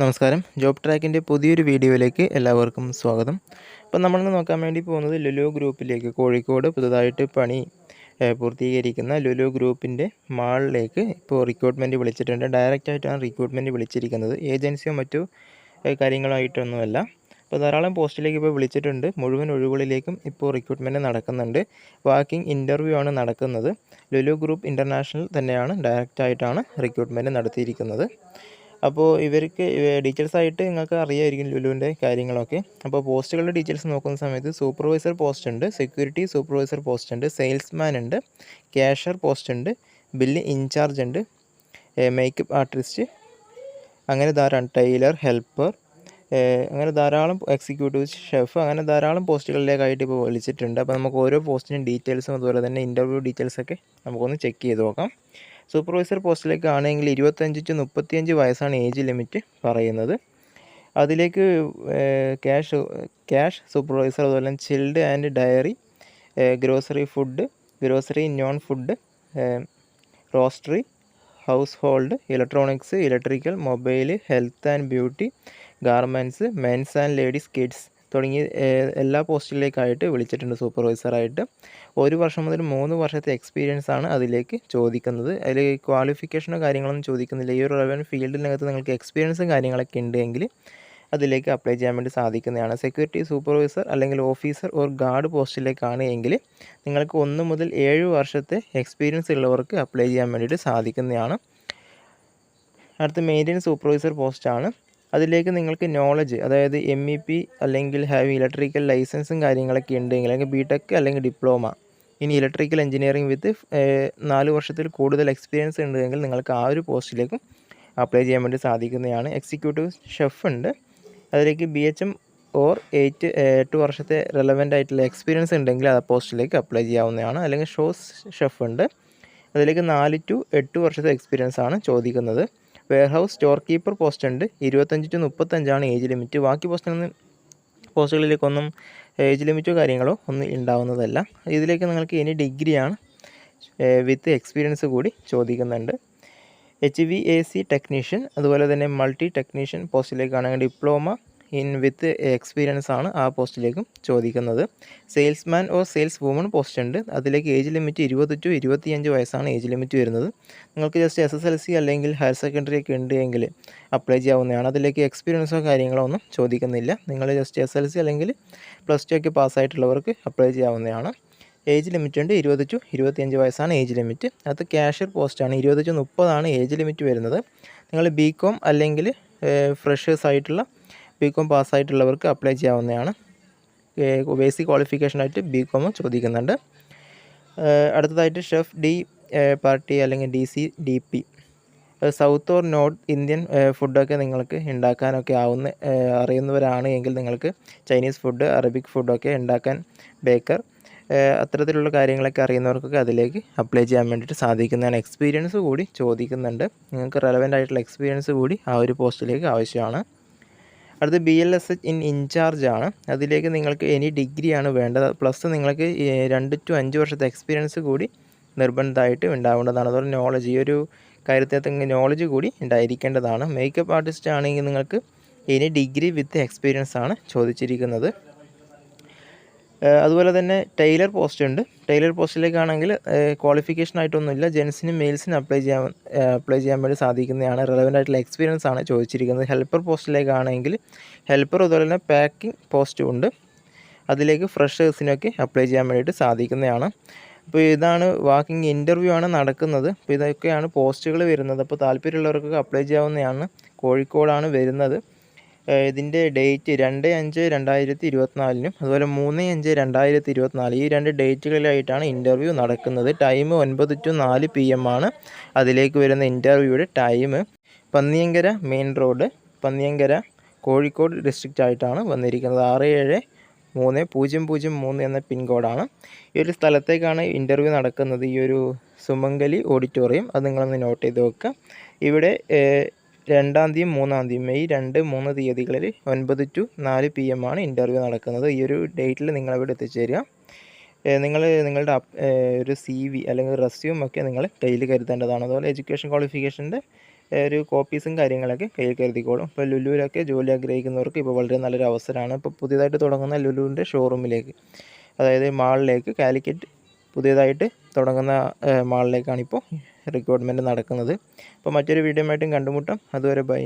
നമസ്കാരം. ജോബ് ട്രാക്കിന്റെ പുതിയൊരു വീഡിയോയിലേക്ക് എല്ലാവർക്കും സ്വാഗതം. അപ്പോൾ നമ്മളിന്ന് നോക്കാൻ വേണ്ടി പോകുന്നത് ലുലു ഗ്രൂപ്പിലേക്ക് കോഴിക്കോട് പുതുതായിട്ട് പണി പൂർത്തീകരിക്കുന്ന ലുലു ഗ്രൂപ്പിന്റെ മാളിലേക്ക് ഇപ്പോൾ റിക്രൂട്ട്മെന്റ് വിളിച്ചിട്ടുണ്ട്. ഡയറക്റ്റായിട്ടാണ് റിക്രൂട്ട്മെന്റ് വിളിച്ചിരിക്കുന്നത്. ഏജൻസിയോ മറ്റു കാര്യങ്ങളായിട്ടൊന്നുമല്ല. അപ്പോൾ ധാരാളം പോസ്റ്റിലേക്ക് ഇപ്പോൾ വിളിച്ചിട്ടുണ്ട്. മുഴുവൻ ഒഴിവുകളിലേക്കും ഇപ്പോൾ റിക്രൂട്ട്മെന്റ് നടക്കുന്നുണ്ട്. വാക്കിംഗ് ഇന്റർവ്യൂ ആണ് നടക്കുന്നത്. ലുലു ഗ്രൂപ്പ് ഇന്റർനാഷണൽ തന്നെയാണ്. ഡയറക്റ്റായിട്ടാണ് റിക്രൂട്ട്മെന്റ് നടത്തിയിരിക്കുന്നത്. അപ്പോൾ ഇവർക്ക് ഡീറ്റെയിൽസ് ആയിട്ട് നിങ്ങൾക്ക് അറിയായിരിക്കും ലുലുവിന്റെ കാര്യങ്ങളൊക്കെ. അപ്പോൾ പോസ്റ്റുകളുടെ ഡീറ്റെയിൽസ് നോക്കുന്ന സമയത്ത് സൂപ്പർവൈസർ പോസ്റ്റ് ഉണ്ട് സെക്യൂരിറ്റി സൂപ്പർവൈസർ പോസ്റ്റ് ഉണ്ട് സെയിൽസ്മാൻ ഉണ്ട് ക്യാഷർ പോസ്റ്റ് ഉണ്ട് ബില്ല് ഇൻചാർജ് ഉണ്ട് മേക്കപ്പ് ആർട്ടിസ്റ്റ് അങ്ങനെ ധാരാളം ടൈലർ ഹെൽപ്പർ അങ്ങനെ ധാരാളം എക്സിക്യൂട്ടീവ് ഷെഫ് അങ്ങനെ ധാരാളം പോസ്റ്റുകളിലേക്കായിട്ട് ഇപ്പോൾ വിളിച്ചിട്ടുണ്ട്. അപ്പോൾ നമുക്ക് ഓരോ പോസ്റ്റിനും ഡീറ്റെയിൽസും അതുപോലെ തന്നെ ഇന്റർവ്യൂ ഡീറ്റെയിൽസൊക്കെ നമുക്കൊന്ന് ചെക്ക് ചെയ്ത് നോക്കാം. സൂപ്പർവൈസർ പോസ്റ്റിലേക്ക് ആണെങ്കിൽ ഇരുപത്തഞ്ച് ടു മുപ്പത്തിയഞ്ച് വയസ്സാണ് ഏജ് ലിമിറ്റ് പറയുന്നത്. അതിലേക്ക് ക്യാഷ് ക്യാഷ് സൂപ്പർവൈസർ അതുപോലെ chilled and dairy grocery food grocery non food roastery household electronics electrical mobile health and beauty garments mens and ladies kids. തുടങ്ങിയ ഏഹ്, എല്ലാ പോസ്റ്റിലേക്കായിട്ട് വിളിച്ചിട്ടുണ്ട് സൂപ്പർവൈസറായിട്ട്. ഒരു വർഷം മുതൽ മൂന്ന് വർഷത്തെ എക്സ്പീരിയൻസ് ആണ് അതിലേക്ക് ചോദിക്കുന്നത്. അതിൽ ക്വാളിഫിക്കേഷനോ കാര്യങ്ങളൊന്നും ചോദിക്കുന്നില്ല. ഈ ഒരു റവന്യൂ ഫീൽഡിനകത്ത് നിങ്ങൾക്ക് എക്സ്പീരിയൻസും കാര്യങ്ങളൊക്കെ ഉണ്ടെങ്കിൽ അതിലേക്ക് അപ്ലൈ ചെയ്യാൻ വേണ്ടി സാധിക്കുന്നതാണ്. സെക്യൂരിറ്റി സൂപ്പർവൈസർ അല്ലെങ്കിൽ ഓഫീസർ ഓർ ഗാർഡ് പോസ്റ്റിലേക്കാണ് എങ്കിൽ നിങ്ങൾക്ക് ഒന്ന് മുതൽ ഏഴ് വർഷത്തെ എക്സ്പീരിയൻസ് ഉള്ളവർക്ക് അപ്ലൈ ചെയ്യാൻ വേണ്ടിയിട്ട് സാധിക്കുന്നതാണ്. അടുത്ത മെയിന്റെനൻസ് സൂപ്പർവൈസർ പോസ്റ്റാണ് അതിലേക്ക് നിങ്ങൾക്ക് നോളജ് അതായത് എം ഇ പി അല്ലെങ്കിൽ ഹാവ് ഇലക്ട്രിക്കൽ ലൈസൻസും കാര്യങ്ങളൊക്കെ ഉണ്ടെങ്കിൽ അല്ലെങ്കിൽ ബി ടെക് അല്ലെങ്കിൽ ഡിപ്ലോമ ഇനി ഇലക്ട്രിക്കൽ എഞ്ചിനീയറിംഗ് വിത്ത് നാല് വർഷത്തിൽ കൂടുതൽ എക്സ്പീരിയൻസ് ഉണ്ടെങ്കിൽ നിങ്ങൾക്ക് ആ ഒരു പോസ്റ്റിലേക്കും അപ്ലൈ ചെയ്യാൻ വേണ്ടി സാധിക്കുന്നതാണ്. എക്സിക്യൂട്ടീവ് ഷെഫ് ഉണ്ട്. അതിലേക്ക് B H M or eight എട്ട് വർഷത്തെ റെലവന്റ് ആയിട്ടുള്ള എക്സ്പീരിയൻസ് ഉണ്ടെങ്കിൽ ആ പോസ്റ്റിലേക്ക് അപ്ലൈ ചെയ്യാവുന്നതാണ്. അല്ലെങ്കിൽ ഷോസ് ഷെഫ് ഉണ്ട്. അതിലേക്ക് നാല് ടു എട്ട് വർഷത്തെ എക്സ്പീരിയൻസ് ആണ് ചോദിക്കുന്നത്. വെയർഹൗസ് സ്റ്റോർ കീപ്പർ പോസ്റ്റ് ഉണ്ട്. ഇരുപത്തഞ്ച് ടു മുപ്പത്തഞ്ചാണ് ഏജ് ലിമിറ്റ് ബാക്കി പോസ്റ്റിൽ പോസ്റ്റുകളിലേക്കൊന്നും ഏജ് ലിമിറ്റോ കാര്യങ്ങളോ ഒന്നും ഉണ്ടാവുന്നതല്ല. ഇതിലേക്ക് നിങ്ങൾക്ക് ഇനി ഡിഗ്രിയാണ് വിത്ത് എക്സ്പീരിയൻസ് കൂടി ചോദിക്കുന്നുണ്ട്. H V A C technician അതുപോലെ തന്നെ മൾട്ടി ടെക്നീഷ്യൻ പോസ്റ്റിലേക്കാണെങ്കിൽ ഡിപ്ലോമ ഇൻ വിത്ത് എക്സ്പീരിയൻസ് ആണ് ആ പോസ്റ്റിലേക്കും ചോദിക്കുന്നത്. Salesman or sales woman post ഉണ്ട്. അതിലേക്ക് ഏജ് ലിമിറ്റ് ഇരുപത് ടു ഇരുപത്തിയഞ്ച് വയസ്സാണ് ഏജ് ലിമിറ്റ് വരുന്നത്. നിങ്ങൾക്ക് just S S L C അല്ലെങ്കിൽ ഹയർ സെക്കൻഡറി ഒക്കെ ഉണ്ട് എങ്കിൽ അപ്ലൈ ചെയ്യാവുന്നതാണ്. അതിലേക്ക് എക്സ്പീരിയൻസോ കാര്യങ്ങളോ ഒന്നും ചോദിക്കുന്നില്ല. നിങ്ങൾ ജസ്റ്റ് എസ് എൽ സി അല്ലെങ്കിൽ പ്ലസ് ടു ഒക്കെ പാസ്സായിട്ടുള്ളവർക്ക് അപ്ലൈ ചെയ്യാവുന്നതാണ്. ഏജ് ലിമിറ്റ് ഉണ്ട് ഇരുപത് ടു ഇരുപത്തിയഞ്ച് വയസ്സാണ് ഏജ് ലിമിറ്റ് അത് ക്യാഷ്യർ പോസ്റ്റാണ് ഇരുപത് ടു മുപ്പതാണ് ഏജ് ലിമിറ്റ് വരുന്നത്. നിങ്ങൾ ബി കോം അല്ലെങ്കിൽ ഫ്രഷേഴ്സ് ആയിട്ടുള്ള ബി കോം പാസ്സായിട്ടുള്ളവർക്ക് അപ്ലൈ ചെയ്യാവുന്നതാണ്. ബേസിക് ക്വാളിഫിക്കേഷനായിട്ട് ബി കോം ചോദിക്കുന്നുണ്ട്. അടുത്തതായിട്ട് ഷെഫ് ഡി പാർട്ടി അല്ലെങ്കിൽ D C D P south or north Indian ഫുഡൊക്കെ നിങ്ങൾക്ക് ഉണ്ടാക്കാനൊക്കെ ആവുന്ന അറിയുന്നവരാണ് എങ്കിൽ നിങ്ങൾക്ക് ചൈനീസ് ഫുഡ് അറബിക് ഫുഡൊക്കെ ഉണ്ടാക്കാൻ ബേക്കർ അത്തരത്തിലുള്ള കാര്യങ്ങളൊക്കെ അറിയുന്നവർക്കൊക്കെ അതിലേക്ക് അപ്ലൈ ചെയ്യാൻ വേണ്ടിയിട്ട് സാധിക്കുന്നതാണ്. എക്സ്പീരിയൻസ് കൂടി ചോദിക്കുന്നുണ്ട്. നിങ്ങൾക്ക് റെലവന്റ് ആയിട്ടുള്ള എക്സ്പീരിയൻസ് കൂടി ആ ഒരു പോസ്റ്റിലേക്ക് ആവശ്യമാണ്. അടുത്ത് B L S in incharge ആണ്. അതിലേക്ക് നിങ്ങൾക്ക് എനി ഡിഗ്രിയാണ് വേണ്ടത്. പ്ലസ് നിങ്ങൾക്ക് രണ്ട് ടു അഞ്ച് വർഷത്തെ എക്സ്പീരിയൻസ് കൂടി നിർബന്ധമായിട്ടും ഉണ്ടാവേണ്ടതാണ്. അതുപോലെ നോളജ് ഈ ഒരു കാര്യത്തിൽ നോളജ് കൂടി ഉണ്ടായിരിക്കേണ്ടതാണ്. മേക്കപ്പ് ആർട്ടിസ്റ്റ് ആണെങ്കിൽ നിങ്ങൾക്ക് എനി ഡിഗ്രി വിത്ത് എക്സ്പീരിയൻസ് ആണ് ചോദിച്ചിരിക്കുന്നത്. അതുപോലെ തന്നെ ടൈലർ പോസ്റ്റ് ഉണ്ട്. ടൈലർ പോസ്റ്റിലേക്കാണെങ്കിൽ ക്വാളിഫിക്കേഷൻ ആയിട്ടൊന്നുമില്ല. ജെൻസിനും മെയിൽസിനും അപ്ലൈ ചെയ്യാൻ അപ്ലൈ ചെയ്യാൻ വേണ്ടി സാധിക്കുന്നതാണ്. റെലവന്റ് ആയിട്ടുള്ള എക്സ്പീരിയൻസ് ആണ് ചോദിച്ചിരിക്കുന്നത്. ഹെൽപ്പർ പോസ്റ്റിലേക്കാണെങ്കിൽ ഹെൽപ്പർ അതുപോലെ തന്നെ പാക്കിംഗ് പോസ്റ്റും ഉണ്ട്. അതിലേക്ക് ഫ്രഷേഴ്സിനൊക്കെ അപ്ലൈ ചെയ്യാൻ വേണ്ടിയിട്ട് സാധിക്കുന്നതാണ്. അപ്പോൾ ഇതാണ് വാക്കിംഗ് ഇന്റർവ്യൂ ആണ് നടക്കുന്നത്. അപ്പോൾ ഇതൊക്കെയാണ് പോസ്റ്റുകൾ വരുന്നത്. അപ്പോൾ താല്പര്യമുള്ളവർക്കൊക്കെ അപ്ലൈ ചെയ്യാവുന്നതാണ്. കോഴിക്കോടാണ് വരുന്നത്. ഇതിന്റെ ഡേറ്റ് രണ്ട് അഞ്ച് രണ്ടായിരത്തി ഇരുപത്തിനാലിനും അതുപോലെ മൂന്ന് അഞ്ച് രണ്ടായിരത്തി ഇരുപത്തിനാല് ഈ രണ്ട് ഡേറ്റുകളിലായിട്ടാണ് ഇന്റർവ്യൂ നടക്കുന്നത്. ടൈം ഒൻപത് ടു നാല് പി എം ആണ് അതിലേക്ക് വരുന്ന ഇന്റർവ്യൂയുടെ time Panniyankara main road Panniyankara Kozhikode district ആയിട്ടാണ് വന്നിരിക്കുന്നത്. ആറ് ഏഴ് മൂന്ന് പൂജ്യം പൂജ്യം മൂന്ന് എന്ന പിൻകോഡാണ് ഈ ഒരു സ്ഥലത്തേക്കാണ് ഇന്റർവ്യൂ നടക്കുന്നത്. ഈ ഒരു സുമംഗലി ഓഡിറ്റോറിയം അത് നിങ്ങളൊന്ന് നോട്ട് ചെയ്ത് വെക്കുക. ഇവിടെ രണ്ടാം തീയതി മൂന്നാം തീയതി മെയ് രണ്ട് മൂന്ന് തീയതികളിൽ ഒൻപത് ടു നാല് പി എം ആണ് ഇന്റർവ്യൂ നടക്കുന്നത്. ഈ ഒരു ഡേറ്റിൽ നിങ്ങളവിടെ എത്തിച്ചേരുക. നിങ്ങൾ നിങ്ങളുടെ ഒരു സി വി അല്ലെങ്കിൽ റെസ്യൂം ഒക്കെ നിങ്ങൾ കയ്യിൽ കരുതേണ്ടതാണ്. അതുപോലെ എഡ്യൂക്കേഷൻ ക്വാളിഫിക്കേഷന്റെ ഒരു കോപ്പീസും കാര്യങ്ങളൊക്കെ കയ്യിൽ കരുതിക്കോളും. ഇപ്പോൾ ലുലുവിലൊക്കെ ജോലി ആഗ്രഹിക്കുന്നവർക്ക് ഇപ്പോൾ വളരെ നല്ലൊരു അവസരമാണ്. ഇപ്പോൾ പുതിയതായിട്ട് തുടങ്ങുന്ന ലുലുവിന്റെ ഷോറൂമിലേക്ക് അതായത് മാളിലേക്ക് കാലിക്കറ്റ് പുതിയതായിട്ട് തുടങ്ങുന്ന മാളിലേക്കാണിപ്പോൾ റിക്രൂട്ട്മെന്റ് നടക്കുന്നത്. അപ്പോൾ മറ്റൊരു വീഡിയോ ആയിട്ടും കണ്ടുമുട്ടാം. അതുവരെ ബൈ.